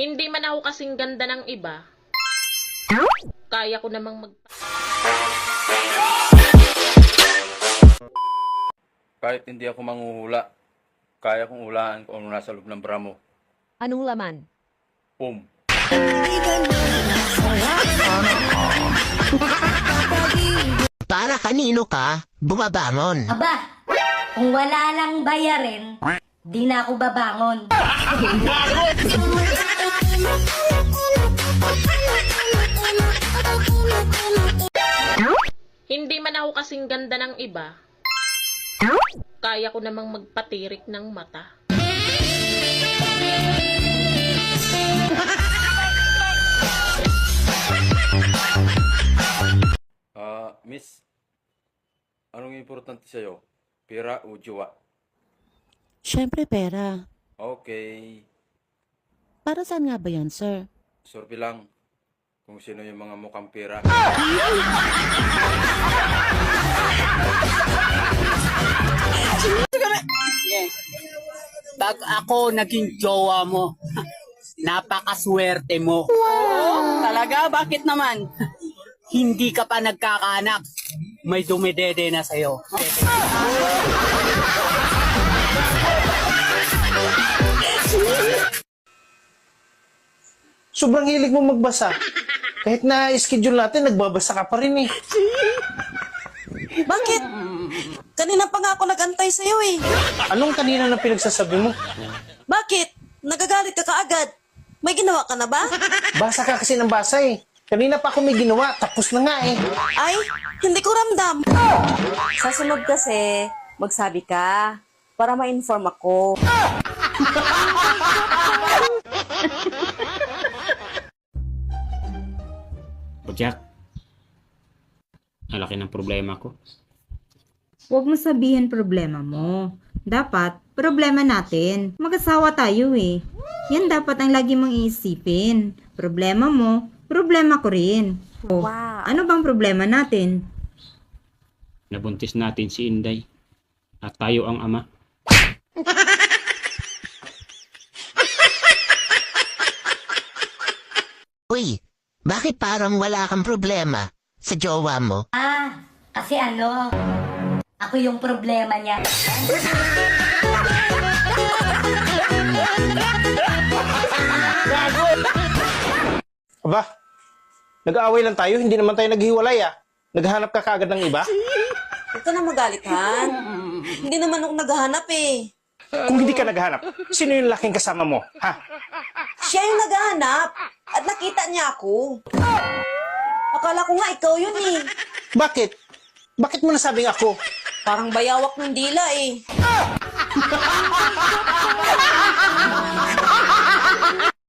Hindi man ako kasing ganda ng iba. Kaya ko namang mag... Kahit hindi ako manghuhula, kaya kong hulaan kung ano nasa loob ng bra mo. Anong laman? Boom. Para kanino ka bumabangon? Aba, kung wala lang bayarin, di na ako babangon. Hindi man ako kasing ganda ng iba. Kaya ko namang magpatirik ng mata. Ah, miss, anong importante sa'yo? Pera o jowa? Siyempre pera. Okay, Para saan nga ba yan, sir? sorry lang kung sino yung mga mukhang pera. Pag ako naging jowa mo, napakaswerte mo. Talaga? Bakit naman? Hindi ka pa nagkakanak. May dumidede na sa'yo. Sobrang hilig mo magbasa. Kahit na schedule natin, nagbabasa ka pa rin eh. Bakit? Kanina pa nga ako nagantay sa'yo eh. Anong kanina na pinagsasabi mo? Bakit? Nagagalit ka kaagad. May ginawa ka na ba? Basa ka kasi ng basa eh. Kanina pa ako may ginawa, tapos na nga eh. Ay, hindi ko ramdam. Sa sunod kasi, magsabi ka para ma-inform ako. O Jack, ang laki ng problema ko. Huwag mo sabihin problema mo. Dapat, problema natin. Mag-asawa tayo eh. Yan dapat ang lagi mong iisipin. Problema mo, problema ko rin. O, Wow. ano bang problema natin? Nabuntis natin si Inday. At tayo ang ama. bakit parang wala kang problema sa jowa mo? Ah, kasi ano, ako yung problema niya. Aba, nag-aaway lang tayo, hindi naman tayo naghiwalay ah. Naghahanap ka kaagad ng iba? Huwag ka na magalit, Han. Hindi naman ako naghahanap eh. Kung hindi ka naghahanap, sino yung laking kasama mo? Ha? Siya yung naghahanap. At nakita niya ako. Akala ko nga ikaw yun eh. Bakit? Bakit mo nasabing ako? Parang bayawak ng dila eh.